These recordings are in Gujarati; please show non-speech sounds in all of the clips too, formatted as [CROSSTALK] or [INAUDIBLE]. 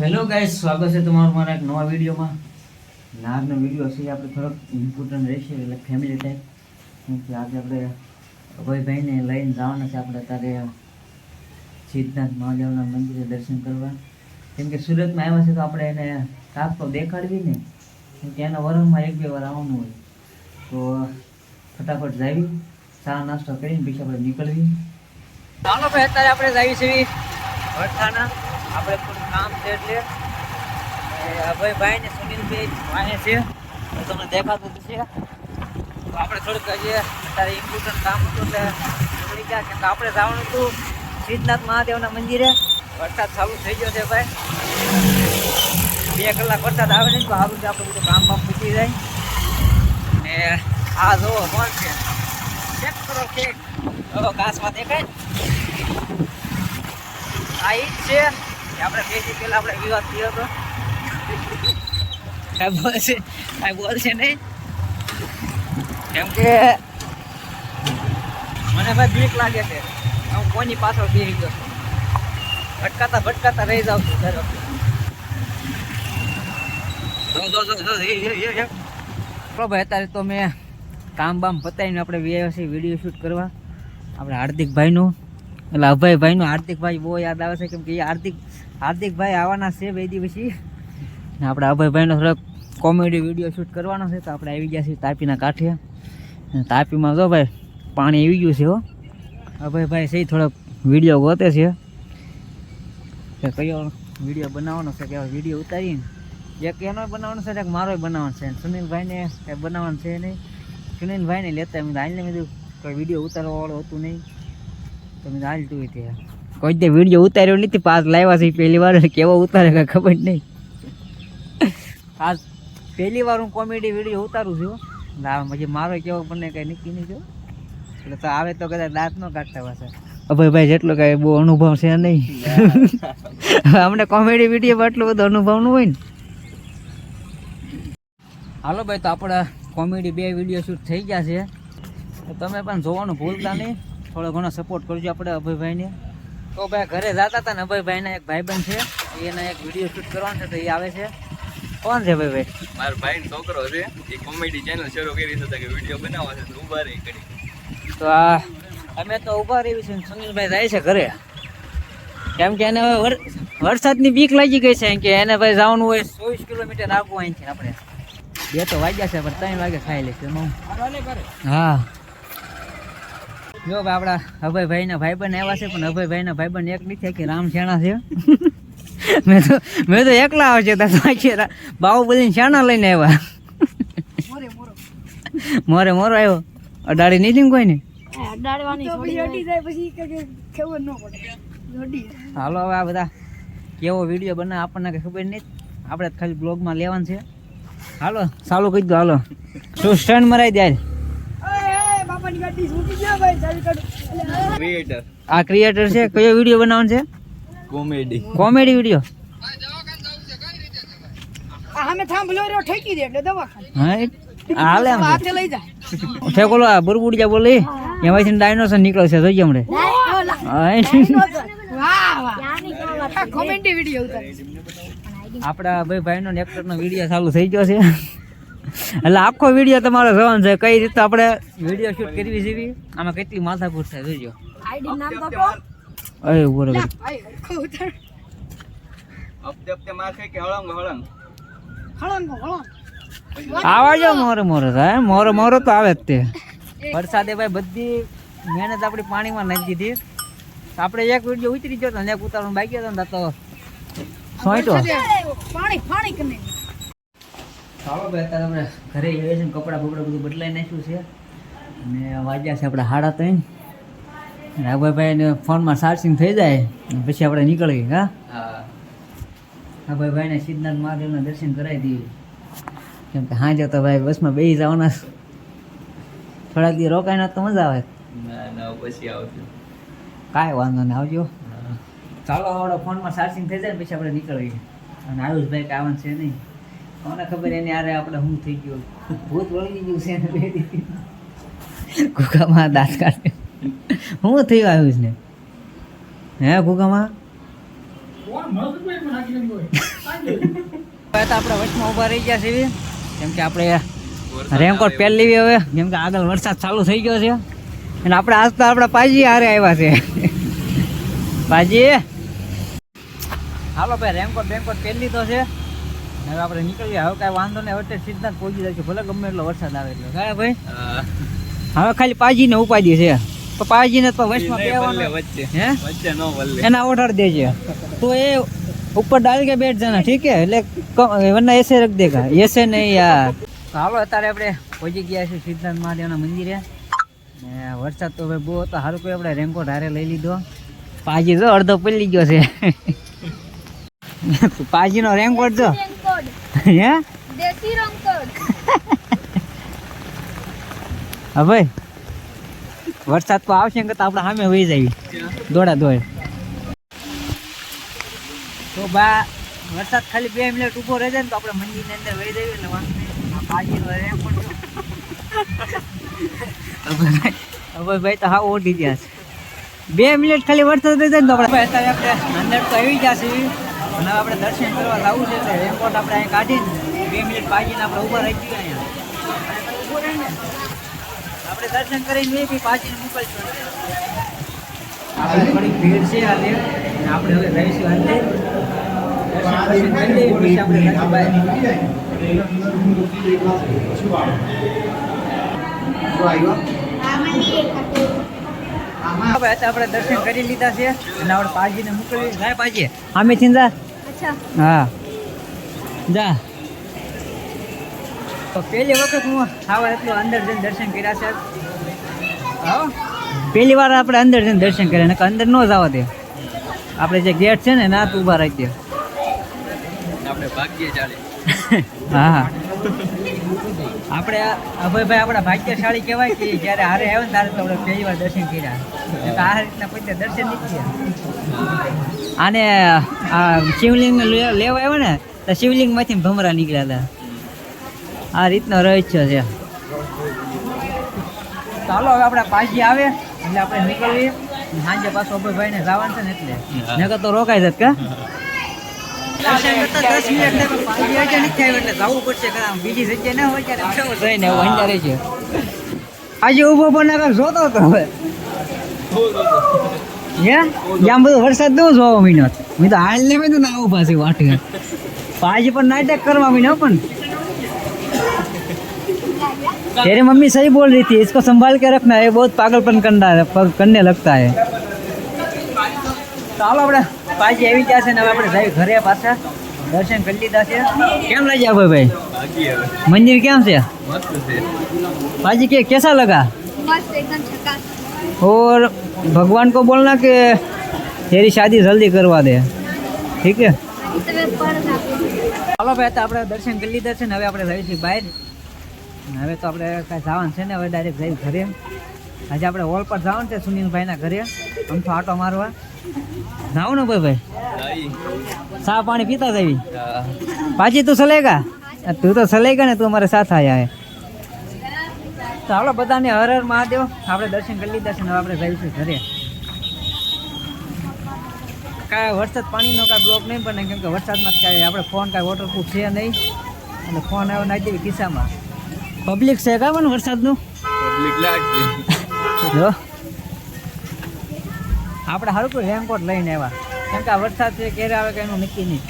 હેલો ગાઈસ સ્વાગત છે તમારું મારા એક નવા વિડીયોમાં. નાગનો વીડિયો છે આપણે થોડોક ઇમ્પોર્ટન્ટ રહેશે, એટલે ફેમિલી ટાઈપ કેમ કે આજે આપણે અભયભાઈને લઈને જવાના છે, આપણે અત્યારે સિદ્ધનાથ મહાદેવના મંદિરે દર્શન કરવા. કેમ કે સુરતમાં આવ્યા છે, તો આપણે એને કાપ તો દેખાડવી ને, કેમ કે એના વરણમાં એક બે વાર આવવાનું હોય. તો ફટાફટ જાવી, ચા નાસ્તો કરીને પછી આપણે નીકળવી. ચાલો ભાઈ, અત્યારે આપણે જાવી છીએ વડથાના આપણે થોડું કામ છે એટલે, એ અભયભાઈ ને સુનિલભાઈ ભાઈ છે. તમને દેખાતું છે તો આપણે થોડુંક હજી અત્યારે ઇમ્પોર્ટન્ટ કામ હતું એટલે ગયા કે આપણે જવાનું હતું સિદ્ધનાથ મહાદેવના મંદિરે. વરસાદ ચાલુ થઈ ગયો છે ભાઈ. બે કલાક વરસાદ આવે ને તો સારું છે આપણું બધું કામ બામ પૂછી જાય. ને આ જો કોણ છે? ચેક કરો કે ઘાસમાં દેખાય? આ ઈ જ છે. આપણે બે પહેલા આપણે વિવાદ થયો હતો. કાંઈ બોલશે કાંઈ બોલશે નહીં કેમ મને ભાઈ બીક લાગે છે. હું કોની પાછળ બેસી ગયો છું. ભટકાતા ભટકાતા રહી જાઉં છું દર વખતે અત્યારે તો મેં કામ બામ પતાવીને આપણે વ્યાયા વીડિયો શૂટ કરવા. આપણે હાર્દિકભાઈનું, એટલે અભયભાઈનું હાર્દિકભાઈ બહુ યાદ આવે છે કેમ કે એ હાર્દિક હાર્દિકભાઈ આવવાના છે બે દી પછી ને આપણે અભયભાઈનો થોડોક કોમેડી વીડિયો શૂટ કરવાનો છે, તો આપણે આવી ગયા છીએ તાપીના કાંઠે. તાપીમાં જો ભાઈ, પાણી આવી ગયું છે હો. અભયભાઈ છે થોડોક વીડિયો ગોતે છે. કે કયો વીડિયો બનાવવાનો છે, કે વીડિયો ઉતારીને. એક એનો બનાવવાનો છે એક મારો બનાવવાનો છે. સુનિલભાઈને કંઈ બનાવવાનું છે નહીં. સુનિલભાઈને લેતા મેં હાલને મેં કોઈ વીડિયો ઉતારવા વાળો હતું નહીં. તો મેં હાલ તું ત્યાં. કોઈ તે વીડિયો ઉતાર્યો નથી પાસ લાવ્યા છે પહેલી વાર કેવો ઉતારે કાંઈ ખબર નહીં. પાસ પહેલી વાર હું કોમેડી વીડિયો ઉતારું છું. ના પછી મારો કેવો મને કંઈ નક્કી નહીં થયો. એટલે તો આવે તો કદાચ દાંત ન કાઢતા પાસે અભયભાઈ જેટલો કાંઈ બહુ અનુભવ છે નહીં. અમને કોમેડી વીડિયો એટલો બધો અનુભવ ન હોય ને. હાલો ભાઈ તો આપણા કોમેડી બે વીડિયો શૂટ થઈ ગયા છે. તમે પણ જોવાનું ભૂલતા નહીં. થોડો ઘણો સપોર્ટ કરજો આપણે અભયભાઈને. તો ભાઈ ઘરે જતા હતા ને અભયભાઈના એક ભાઈબંધ છે એના એક વીડિયો શૂટ કરવાનો છે તો એ આવે છે. કોણ છે ભાઈ ભાઈ? મારો ભાઈ છોકરો છે એ કોમેડી ચેનલ શરૂ કરી છે કે વીડિયો બનાવવા છે તો ઊભા રહી કરી તો આ અમે તો ઊભા રહી છે સુનિલભાઈ જાય છે ઘરે. કેમ કે એને હવે વર- વરસાદની બીક લાગી ગઈ છે એમ કે એને ભાઈ જવાનું હોય ચોવીસ કિલોમીટર આગું અહીંથી આપણે. બે તો વાગ્યા છે પણ ત્રણ વાગે ખાઈ લઈશું હું. જો ભાઈ આપણા અભયભાઈના ભાઈબંધ આવ્યા છે પણ અભયભાઈના ભાઈબંધ એક નથી કે રામ શેણા છે? [LAUGHS] મેં તો મેં તો એકલા આવશે તો આખી રા- બાહુબલીને શેણા લઈને આવ્યા. મોરે મોરો આવ્યો. અડાડી નહીં ને કોઈ ને હાલો હવે આ બધા કેવો વીડિયો બને આપણને કઈ ખબર નહીં આપણે તો ખાલી બ્લોગમાં લેવાનું છે. હાલો ચાલુ કહી દો હાલો. શું સ્ટેન્ડ મરાઈ દે હાલ. ક્રિએટર આ ક્રિએટર છે. કયો વીડિયો બનાવવાનો છે? કોમેડી કોમેડી વીડિયો અમે થાંભલો રહ્યો ઠેકી દે એટલે દવાખાને. હા? હાલે આમ હાથે લઈ જા. ઠેકોલો આ બુરબુડિયા બોલી. એમાંથી ડાયનોસર નીકળે છે જોઈએ હમણે. આપણા ભાઈ ભાઈનો એક્ટરનો વીડિયો ચાલુ થઈ ગયો છે. એટલે આખો વીડિયો તમારે જોવાનો છે. કઈ રીતે આપણે વીડિયો શૂટ કરવી જેવી આમાં કેટલી માથાકૂટ થાય જોજો. આઈડી નામ તો કો અરે ઊભો ખો ઉતાર. હપ્તે હપ્તે માર ખાઈ કે હળંગ હળંગ. હળંગ હળંગ. આવાજો મોરો મોરો થાય મોરો મોરો તો આવે જ તે. વરસાદે ભાઈ બધી મહેનત આપણી પાણીમાં નાખી દીધી. આપણે એક વીડિયો ઉતરી ગયો તો ને એક ઉતારવાનું બાકી હતો ને તો સોઈટો પાણી પાણી કને. ચાલો ભાઈ અત્યારે આપણે ઘરે જઈએ છીએ કપડાં બપડા બધું બદલાઈ નાખ્યું છે. અને વાગ્યા છે આપણે હાડા ત્રણ. અને આ ભાઈને ફોનમાં ચાર્જિંગ થઈ જાય પછી આપણે નીકળીએ હા? હા. આ ભાઈ ભાઈને સિદ્ધનાથ મહાદેવના દર્શન કરાવી દઈએ. કેમ કે હાજર તો ભાઈ બસમાં બેસી જવાના થોડાક દી રોકાઈને તો મજા આવે. ના ના પછી આવજો. કાંઈ વાંધો નહીં આવજો. ચાલો આવડો ફોનમાં ચાર્જિંગ થઈ જાય પછી આપણે નીકળીએ. અને આયુષભાઈ કે આવવાનું છે નહીં. કોને ખબર એને આરે આપણે શું થઈ ગયું. ભૂત વળી ગયું છે ને બે કુકામાં દાંત કાઢે. શું થયું આયુષને? હે કુકામાં? હવે તો આપણે વચમાં ઊભા રહી ગયા છે કેમ કે આપણે રેમકોટ પહેરી લેવી હવે. કેમ કે આગળ વરસાદ ચાલુ થઈ ગયો છે. અને આપણે આજ તો આપણા પાજી હારે આવ્યા છે. પાજી. હાલો ભાઈ રેનકોટ બેનકોટ પહેરી લીધો છે. હવે આપણે નીકળીએ. હવે કાંઈ વાંધો નહીં. હવે સીધા પહોંચી જાય છે. ભલે ગમે એટલો વરસાદ આવે એટલે. કાંઈ ભાઈ? હવે ખાલી પાજીને ઉપાધી છે. તો પાજીને તો વંશમાં બેવાનું વચ્ચે. હે? વચ્ચે નો વલ્લે એના ઓર્ડર દેજે. તો એ ઉપર ડાલ કે બેઠ જાના? ઠીક હે એટલે વરના એસે રખ દેગા એસે નહીં યાર. હાલો અત્યારે આપણે પહોંચી ગયા છે સિદ્ધાર્થ મહાદેવના મંદિરે. ને વરસાદ તો ભાઈ બહુ હતો. સારું કોઈ આપણે રેનકોટ હારે લઈ લીધો. પાજી તો અડધો પડી ગયો છે. [LAUGHS] પાજીનો રેનકોટ તો હે? દેશી રેનકોટ હા ભાઈ. વરસાદ તો આવશે કે તો આપણે સામે વહી જઈએ દોડા દોડ. તો બા વરસાદ ખાલી બે મિનિટ ઊભો રહે જાય ને તો આપણે મંદિરની અંદર વહી જઈએ એટલે હવે અભયભાઈ તો હા ઓઢી ગયા છે. બે મિનિટ ખાલી વરસાદ રહી જાય ને તો આપણે અંદર તો આવી જશે અને આપણે દર્શન કરવા જવું છે એટલે એરપોર્ટ આપણે અહીં કાઢીને બે મિનિટ પાજીને આપણે ઊભા રહી ગયા અહીંયા. આપણે દર્શન કરીને બી પાછીને મોકલશું આપણે ઘણી ભીડ છે હાલે આપણે હવે રહીશું અંતે દર્શન કરી લઈએ, પછી આપણે હવે દર્શન કરી લીધા છે. અને આપણે પાજીને મોકલી જાય પાજી આમે અચ્છા હા. જા. તો પહેલી વખત હું આવા એટલું અંદર જઈને દર્શન કર્યા છે. હા પહેલી વાર આપણે અંદર જઈને દર્શન કર્યા નકર અંદર ન જવા દે આપણે જે ગેટ છે ને ના તું ઊભા રાખી દે આપણે ભાગ્ય ચાલે હા હા. આપણે અભયભાઈ આપણા ભાગ્યશાળી કહેવાય કે જ્યારે હારે આવ્યો ને ત્યારે તો આપણે પહેલી વાર દર્શન કર્યા. આ રીતના પછી દર્શન નીકળ્યા આને શિવલિંગ લેવા આવ્યો ને, તો શિવલિંગમાંથી ભમરા નીકળ્યા હતા. આ રીતનો રહસ્ય છે. ચાલો હવે આપણે પાછી આવે, એટલે આપણે નીકળીએ. સાંજે પાછું અભયભાઈને જવાનું છે ને એટલે. નકર તો રોકાઈ જત કા? દર્શન કરતા દસ મિનિટ થાય પણ પાંચ વાગ્યા નથી થાય એટલે જવું પડશે કારણ બીજી જગ્યાએ ના હોય ત્યારે ઉઠાવો જઈને એવું અંજારે છે આજે ઊભો પણ ના જોતો હતો હવે હે જ્યાં બધો વરસાદ દઉં જોવા મહિનો મેં તો હાલ ને મેં તો ના ઉભા છે વાટે પાજી પણ નાટક કરવા મહિનો પણ तेरी मम्मी सही बोल रही थी इसको संभाल के रखना है बहुत पागलपन करना है प- करने लगता है ચાલો આપણે પાછી આવી ગયા છે ને હવે આપણે જઈ ઘરે પાછા દર્શન કરી લીધા છે કેમ લાગ્યા ભાઈ ભાગ્ય મંદિર કેમ છે મસ્ત છે पाजी के कैसा लगा મસ્ત એકદમ છકાસ और भगवान को बोलना कि तेरी शादी जल्दी करवा दे ठीक है તમે પણ ચાલો ભાઈ તો આપણે દર્શન કરી લીધા છે ને હવે આપણે જઈશું બહાર અને હવે તો આપણે કાંઈ જવાનું છે ને હવે ડાયરેક્ટ જઈ ઘરે આજે આપણે હોલ પર જવાનું છે સુનિલભાઈના ઘરે આમ તો આટો મારવા જાવ ને ભાઈ? ભાઈ સા પાણી પીતા જવી? પાછી તું સલેગા? તું તો સલેગા ને તું અમારે સાથ આયા તો આપણે બધાને હર હર મહાદેવ. આપણે દર્શન કરી લીધા છે ને આપણે જઈશું ઘરે. કાંઈ વરસાદ પાણીનો કાંઈ બ્લોક નહીં બને કેમ કે વરસાદમાં જ કાંઈ આપણે ફોન કાંઈ વોટરપ્રૂફ છે નહીં. અને ફોન આવ્યો નાખી દેવી ખિસ્સામાં. પબ્લિક છે કાં ને વરસાદનું? પબ્લિક લાગશે. જો. આપણે સારું કોઈ રેનકોટ લઈને આવ્યા. કેમ કે આ વરસાદ છે ક્યારે આવે કે એનું નક્કી નહીં.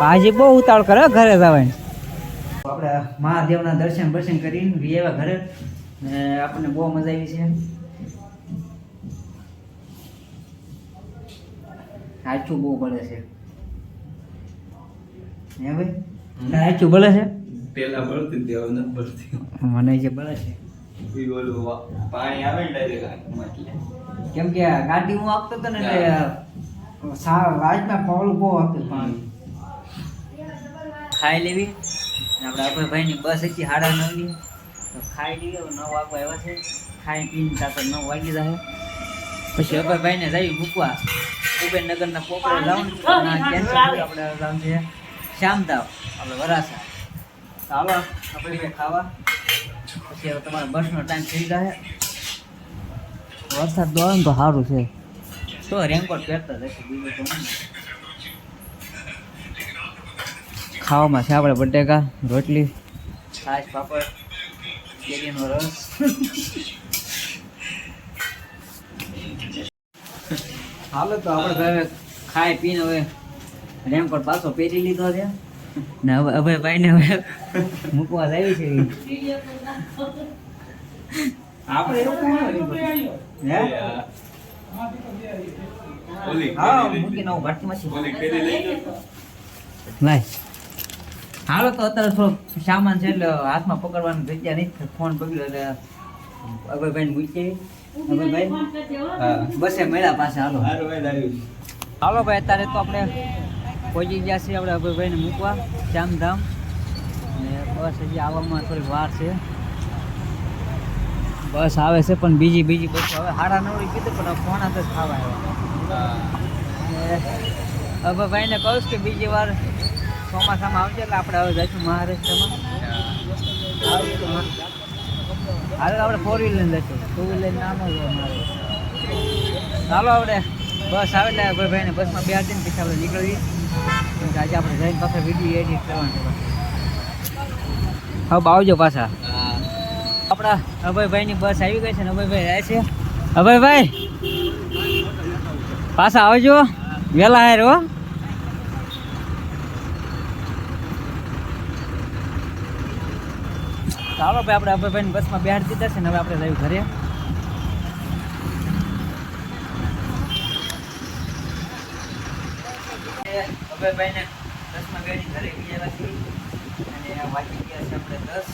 પાજી બહુ ઉતાવળ કરે ઘરે જવાની. આપણે મહાદેવના દર્શન બર્શન કરીને વી આવ્યા ઘરે. ને આપણને બહુ મજા આવી છે. સાચું બહુ બળે છે. હે ભાઈ? સાચું બળે છે? પેલા મને જે બળે છે. ઓલું પાણી આવે ને ડાયરેક્ટ કેમ કે ગાડી હું આપતો હતો ને એટલે વાજમાં પવલું બહુ આપતું પાણી. ખાઈ લેવી. આપણે આપણે અભયભાઈની બસ હતી સાડા નવની. તો ખાઈ લેવી. હવે નવ વાગવા આવ્યા છે. ખાઈ પીને ત્યાં તો નવ વાગી જાય પછી અભયભાઈને જઈ મૂકવા. ઉબેરનગરના પોપડે જવાનું આપણે જવાનું છે. શ્યામદાવ. આપણે વરાસા ચાલો આપણે ખાવા. પછી હવે તમારો બસનો ટાઈમ થઈ જાય વરસાદ દોડે ને તો સારું છે. તો રેનકોટ પહેરતા જશે બીજું તો ખાવામાં છે આપણે બટેકા રોટલી. છાશ પાપડ કેરીનો રસ. હાલો તો આપણે હવે ખાઈ પીને હવે રેમ પર પાછો પહેરી લીધો છે. ને હવે હવે ભાઈને હવે મૂકવા લાવી છે. આપણે એવું કાંઈ હે? હા મૂકીને આવું ભરતીમાં છે ઓલી કેરી લઈ લો. લાય. હાલો તો અત્યારે થોડોક સામાન છે એટલે હાથમાં પકડવાની જગ્યા નહીં ફોન પકડ્યો એટલે અભયભાઈ? ને મૂકી અભયભાઈ બસ બસે મળ્યા પાસે હાલો. હાલો ભાઈ અત્યારે તો આપણે પહોંચી ગયા છીએ આપણે અભયભાઈને મૂકવા ચામધામ ને બસ હજી આવવામાં થોડીક વાર છે. બસ આવે છે, પણ બીજી બીજી બસ હવે સાડા નવડી કીધું, પણ ફોન હાથે ખાવા આવ્યા. અભયભાઈને કહું કે બીજી વાર ચોમાસામાં આવશે એટલે આપણે હવે જઈશું મહારાષ્ટ્રમાં. હાલ આપણે ફોર વ્હીલ લઈને જઈશું. ટુ વ્હીલર નામ જ ચાલો આપણે બસ આવે એટલે અભયભાઈને બસમાં બે ને પછી આપણે નીકળીએ. કેમ કે આજે આપણે જઈને પાછા વીડિયો એડિટ કરવાનું હવે આવજો પાછા. આપણા અભયભાઈની બસ આવી ગઈ છે અભયભાઈ રહે છે. અભયભાઈ, પાછા આવજો. વહેલા હાર હો. ચાલો ભાઈ, આપણે અભયભાઈની બસમાં બેહાડી દીધા છે ને હવે આપણે રહ્યું ઘરે. અભયભાઈને બસમાં બેહાડી ઘરે ગઈ આવ્યા છીએ અને વાગી ગયા છે આપણે દસ.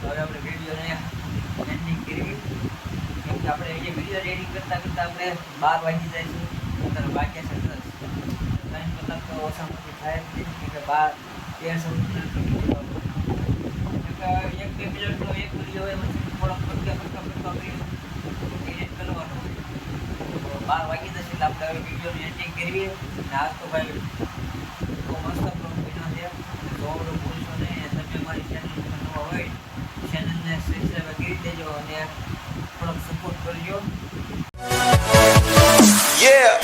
તો હવે આપણે વિડીયોને એન્ડિંગ કરવી કેમ કે આપણે એ વીડિયો એડિટિંગ કરતાં કરતાં આપણે બાર વાગી જાય છે. અત્યારે બાકી છે દસ. ત્રણ કલાક તો ઓછામાંથી થાય જ નહીં, કેમ કે બાર, તેર સૌથી એક બે મિનિટનો એક વીડિયો હોય, પછી થોડોક ફટકા ફટકા ફટકા કરી એડિટ કરવાનો તો બાર વાગી જશે એટલે આપણે હવે વિડીયોની એડિટિંગ કરીએ અને આજ તો ભાઈ બહુ મસ્ત બ્લોગ બન્યો છે. તો બધું બોલશો ને તમે મારી ચેનલ હોય ચેનલને સબસ્ક્રાઈબ કરી દેજો અને થોડોક સપોર્ટ કરજો. Yeah!